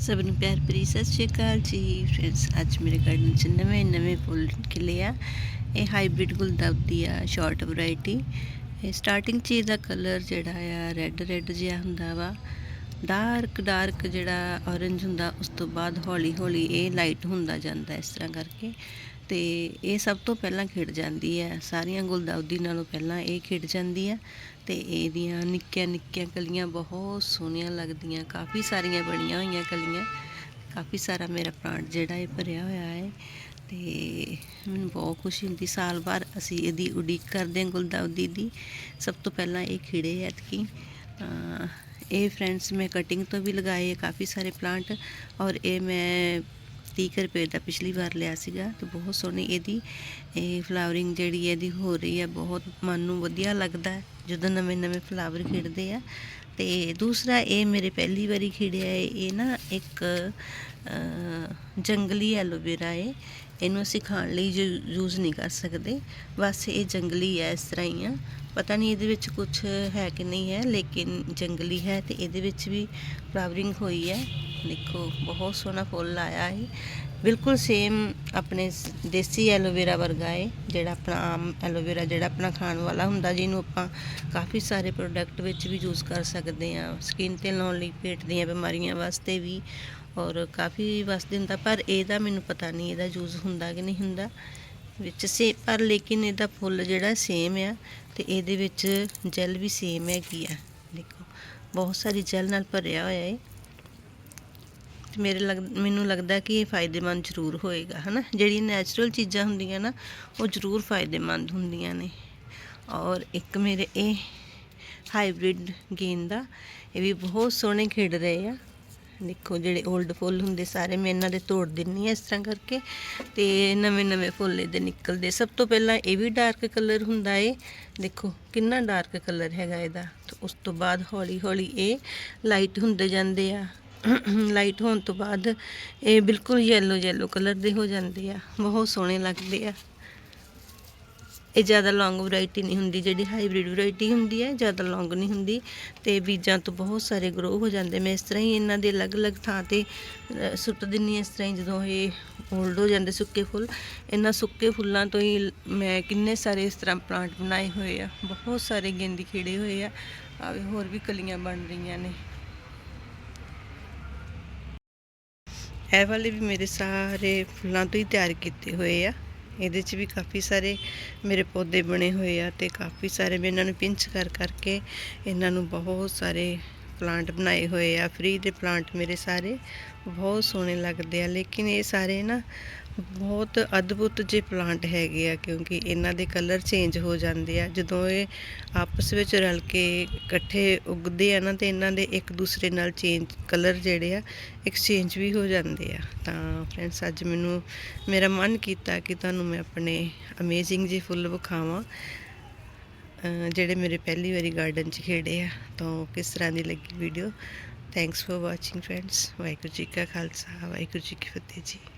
ਸਭ ਨੂੰ ਪਿਆਰ ਭਰੀ ਸਤਿ ਸ਼੍ਰੀ ਅਕਾਲ ਜੀ ਫਰੈਂਡਸ ਅੱਜ ਮੇਰੇ ਗਾਰਡਨ 'ਚ ਨਵੇਂ ਨਵੇਂ ਫੁੱਲ ਖਿਲੇ ਆ। ਇਹ ਹਾਈਬ੍ਰਿਡ ਗੁਲਦੌਦੀ ਆ ਸ਼ਾਰਟ ਵੈਰਾਈਟੀ ਇਹ ਸਟਾਰਟਿੰਗ 'ਚ ਇਹਦਾ ਕਲਰ ਜਿਹੜਾ ਆ ਰੈੱਡ ਰੈੱਡ ਜਿਹਾ ਹੁੰਦਾ ਵਾ। ਡਾਰਕ ਡਾਰਕ ਜਿਹੜਾ ਔਰੰਜ ਹੁੰਦਾ, ਉਸ ਤੋਂ ਬਾਅਦ ਹੌਲੀ ਹੌਲੀ ਇਹ ਲਾਈਟ ਹੁੰਦਾ ਜਾਂਦਾ ਇਸ ਤਰ੍ਹਾਂ ਕਰਕੇ। ਤੇ ਇਹ ਸਭ ਤੋਂ ਪਹਿਲਾਂ ਖਿੜ ਜਾਂਦੀ ਹੈ ਸਾਰੀਆਂ ਗੁਲਦੌਦੀ ਨਾਲੋਂ ਪਹਿਲਾਂ ਇਹ ਖਿੜ ਜਾਂਦੀ ਹੈ ਤੇ ਇਹਦੀਆਂ ਨਿੱਕੀਆਂ ਨਿੱਕੀਆਂ ਕਲੀਆਂ ਬਹੁਤ ਸੋਹਣੀਆਂ ਲੱਗਦੀਆਂ। ਕਾਫੀ ਸਾਰੀਆਂ ਬਣੀਆਂ ਹੋਈਆਂ ਕਲੀਆਂ। ਕਾਫੀ ਸਾਰਾ ਮੇਰਾ ਪਲਾਂਟ ਜਿਹੜਾ ਇਹ ਭਰਿਆ ਹੋਇਆ ਹੈ। ਤੇ ਮੈਨੂੰ ਬਹੁਤ ਖੁਸ਼ੀ ਹੁੰਦੀ ਸਾਲ ਬਾਅਦ ਅਸੀਂ ਇਹਦੀ ਉਡੀਕ ਕਰਦੇ ਹਾਂ ਗੁਲਦੌਦੀ ਦੀ ਸਭ ਤੋਂ ਪਹਿਲਾਂ ਇਹ ਖਿੜੇ ਐਤਕੀ। ਇਹ ਫਰੈਂਡਸ ਮੈਂ ਕਟਿੰਗ ਤੋਂ ਵੀ ਲਗਾਏ ਕਾਫੀ ਸਾਰੇ ਪਲਾਂਟ ਔਰ ਇਹ ਮੈਂ 30 ਰੁਪਏ ਦਾ ਪਿਛਲੀ ਵਾਰ ਲਿਆ ਸੀਗਾ ਤੇ ਬਹੁਤ ਸੋਹਣੀ ਇਹਦੀ, ਇਹ ਫਲਾਵਰਿੰਗ ਜਿਹੜੀ ਹੈ ਇਹਦੀ ਹੋ ਰਹੀ ਹੈ ਬਹੁਤ ਮਨ ਨੂੰ ਵਧੀਆ ਲੱਗਦਾ ਜਦੋਂ ਨਵੇਂ ਨਵੇਂ ਫਲਾਵਰ ਖਿੜਦੇ ਆ। ਤੇ ਦੂਸਰਾ ਇਹ ਮੇਰੇ ਪਹਿਲੀ ਵਾਰੀ ਖਿੜਿਆ ਹੈ, ਇਹ ਨਾ ਇੱਕ ਜੰਗਲੀ ਐਲੋਵੇਰਾ ਹੈ ਇਹਨੂੰ ਅਸੀਂ ਖਾਣ ਲਈ ਯੂਜ਼ ਨਹੀਂ ਕਰ ਸਕਦੇ। ਬਸ ਇਹ ਜੰਗਲੀ ਹੈ, ਇਸ ਤਰ੍ਹਾਂ ਹੀ ਆ। ਪਤਾ ਨਹੀਂ ਇਹਦੇ ਵਿੱਚ ਕੁਝ ਹੈ ਕਿ ਨਹੀਂ ਹੈ, ਲੇਕਿਨ ਜੰਗਲੀ ਹੈ ਤੇ ਇਹਦੇ ਵਿੱਚ ਵੀ ਫਲਾਵਰਿੰਗ ਹੋਈ ਹੈ। ਦੇਖੋ, ਬਹੁਤ ਸੋਹਣਾ ਫੁੱਲ ਆਇਆ ਹੈ ਬਿਲਕੁਲ ਸੇਮ ਆਪਣੇ ਦੇਸੀ ਐਲੋਵੇਰਾ ਵਰਗਾ ਹੈ ਜਿਹੜਾ ਆਪਣਾ ਆਮ ਐਲੋਵੇਰਾ ਜਿਹੜਾ ਆਪਣਾ ਖਾਣ ਵਾਲਾ ਹੁੰਦਾ, ਜਿਹਨੂੰ ਆਪਾਂ ਕਾਫੀ ਸਾਰੇ ਪ੍ਰੋਡਕਟ ਵਿੱਚ ਵੀ ਯੂਜ਼ ਕਰ ਸਕਦੇ ਹਾਂ। ਸਕਿਨ ਤੇ ਲਾਉਣ ਲਈ ਪੇਟ ਦੀਆਂ ਬਿਮਾਰੀਆਂ ਵਾਸਤੇ ਵੀ। ਔਰ ਕਾਫੀ ਵਾਸਤੇ ਹੁੰਦਾ ਪਰ ਇਹਦਾ ਮੈਨੂੰ ਪਤਾ ਨਹੀਂ ਇਹਦਾ ਯੂਜ਼ ਹੁੰਦਾ ਕਿ ਨਹੀਂ ਹੁੰਦਾ। ਵਿੱਚ ਸੇ, ਪਰ ਲੇਕਿਨ ਇਹਦਾ ਫੁੱਲ ਜਿਹੜਾ ਸੇਮ ਆ ਤੇ ਇਹਦੇ ਵਿੱਚ ਜੈਲ ਵੀ ਸੇਮ ਹੈਗੀ ਆ। ਦੇਖੋ, ਬਹੁਤ ਸਾਰੀ ਜੈਲ ਨਾਲ ਭਰਿਆ ਹੋਇਆ ਹੈ ਮੇਰੇ ਲੱਗ, ਮੈਨੂੰ ਲੱਗਦਾ ਕਿ ਇਹ ਫਾਇਦੇਮੰਦ ਜ਼ਰੂਰ ਹੋਏਗਾ, ਹਨਾ? ਜਿਹੜੀਆਂ ਨੈਚੁਰਲ ਚੀਜ਼ਾਂ ਹੁੰਦੀਆਂ ਨਾ, ਉਹ ਜ਼ਰੂਰ ਫਾਇਦੇਮੰਦ ਹੁੰਦੀਆਂ ਨੇ। ਔਰ ਇੱਕ ਮੇਰੇ ਇਹ ਹਾਈਬ੍ਰਿਡ ਗੇਂਦਾ ਇਹ ਵੀ ਬਹੁਤ ਸੋਹਣੇ ਖਿੜ ਰਹੇ ਆ। ਦੇਖੋ ਜਿਹੜੇ 올ਡ ਫੁੱਲ ਹੁੰਦੇ ਸਾਰੇ ਮੈਂ ਇਹਨਾਂ ਦੇ ਤੋੜ ਦਿੰਨੀ ਆ ਇਸ ਤਰ੍ਹਾਂ ਕਰਕੇ ਤੇ ਨਵੇਂ ਨਵੇਂ ਫੁੱਲ ਇਹਦੇ ਨਿਕਲਦੇ। ਸਭ ਤੋਂ ਪਹਿਲਾਂ ਇਹ ਵੀ ਡਾਰਕ ਕਲਰ ਹੁੰਦਾ ਏ। ਦੇਖੋ ਕਿੰਨਾ ਡਾਰਕ ਕਲਰ ਹੈਗਾ ਇਹਦਾ। ਉਸ ਤੋਂ ਬਾਅਦ ਹੌਲੀ ਹੌਲੀ ਇਹ ਲਾਈਟ ਹੁੰਦੇ ਜਾਂਦੇ ਆ। ਲਾਈਟ ਹੋਣ ਤੋਂ ਬਾਅਦ ਇਹ ਬਿਲਕੁਲ ਯੈਲੋ ਯੈਲੋ ਕਲਰ ਦੇ ਹੋ ਜਾਂਦੇ ਆ। ਬਹੁਤ ਸੋਹਣੇ ਲੱਗਦੇ ਆ। ਇਹ ਜ਼ਿਆਦਾ ਲੌਂਗ ਵੈਰਾਈਟੀ ਨਹੀਂ ਹੁੰਦੀ, ਜਿਹੜੀ ਹਾਈਬ੍ਰਿਡ ਵੈਰਾਈਟੀ ਹੁੰਦੀ ਹੈ, ਜ਼ਿਆਦਾ ਲੌਂਗ ਨਹੀਂ ਹੁੰਦੀ ਤੇ ਬੀਜਾਂ ਤੋਂ ਬਹੁਤ ਸਾਰੇ ਗਰੋ ਹੋ ਜਾਂਦੇ ਮੈਂ ਇਸ ਤਰ੍ਹਾਂ ਹੀ ਇਹਨਾਂ ਦੇ ਅਲੱਗ-ਅਲੱਗ ਥਾਂ ਤੇ ਸੁੱਟ ਦਿੰਨੀ ਹਾਂ ਇਸ ਤਰ੍ਹਾਂ ਹੀ ਜਦੋਂ ਇਹ ਓਲਡ ਹੋ ਜਾਂਦੇ ਸੁੱਕੇ ਫੁੱਲ। ਇਹਨਾਂ ਸੁੱਕੇ ਫੁੱਲਾਂ ਤੋਂ ਹੀ ਮੈਂ ਕਿੰਨੇ ਸਾਰੇ ਇਸ ਤਰ੍ਹਾਂ ਪਲਾਂਟ ਬਣਾਏ ਹੋਏ ਆ। ਬਹੁਤ ਸਾਰੇ ਗੇਂਦੀ ਖਿੜੇ ਹੋਏ ਆ। ਆਵੇ ਹੋਰ ਵੀ ਕਲੀਆਂ ਬਣ ਰਹੀਆਂ ਨੇ। ਇਹ ਵਾਲੇ ਵੀ ਮੇਰੇ ਸਾਰੇ ਫੁੱਲਾਂ ਤੋਂ ਹੀ ਤਿਆਰ ਕੀਤੇ ਹੋਏ ਆ। ਇਹਦੇ 'ਚ ਵੀ ਕਾਫੀ ਸਾਰੇ ਮੇਰੇ ਪੌਦੇ ਬਣੇ ਹੋਏ ਆ ਅਤੇ ਕਾਫੀ ਸਾਰੇ ਮੈਂ ਇਹਨਾਂ ਨੂੰ ਪਿੰਚ ਕਰ ਕਰਕੇ ਇਹਨਾਂ ਨੂੰ ਬਹੁਤ ਸਾਰੇ ਪਲਾਂਟ ਬਣਾਏ ਹੋਏ ਆ ਫ੍ਰੀ ਦੇ ਪਲਾਂਟ ਮੇਰੇ ਸਾਰੇ। ਬਹੁਤ ਸੋਹਣੇ ਲੱਗਦੇ ਆ, ਲੇਕਿਨ ਇਹ ਸਾਰੇ ਨਾ ਬਹੁਤ ਅਦਭੁਤ ਜਿਹੇ ਪਲਾਂਟ ਹੈਗੇ ਆ, ਕਿਉਂਕਿ ਇਹਨਾਂ ਦੇ ਕਲਰ ਚੇਂਜ ਹੋ ਜਾਂਦੇ ਆ। ਜਦੋਂ ਇਹ ਆਪਸ ਵਿੱਚ ਰਲ ਕੇ ਇਕੱਠੇ ਉੱਗਦੇ ਆ ਨਾ, ਤੇ ਇਹਨਾਂ ਦੇ ਇੱਕ ਦੂਸਰੇ ਨਾਲ ਚੇਂਜ ਕਲਰ ਜਿਹੜੇ ਆ ਐਕਸਚੇਂਜ ਵੀ ਹੋ ਜਾਂਦੇ ਆ। ਤਾਂ ਫਰੈਂਡਸ ਅੱਜ ਮੈਨੂੰ, ਮੇਰਾ ਮਨ ਕੀਤਾ ਕਿ ਤੁਹਾਨੂੰ ਮੈਂ ਆਪਣੇ ਅਮੇਜ਼ਿੰਗ ਜਿਹੇ ਫੁੱਲ ਵਿਖਾਵਾਂ। ਜਿਹੜੇ ਮੇਰੇ ਪਹਿਲੀ ਵਾਰੀ ਗਾਰਡਨ 'ਚ ਖੇੜੇ ਆ, ਤਾਂ ਕਿਸ ਤਰ੍ਹਾਂ ਦੀ ਲੱਗੀ video thanks for watching friends Waheguru ji ਕਾ ਖਾਲਸਾ, ਵਾਹਿਗੁਰੂ ਜੀ ਕੀ ਫਤਿਹ ਜੀ।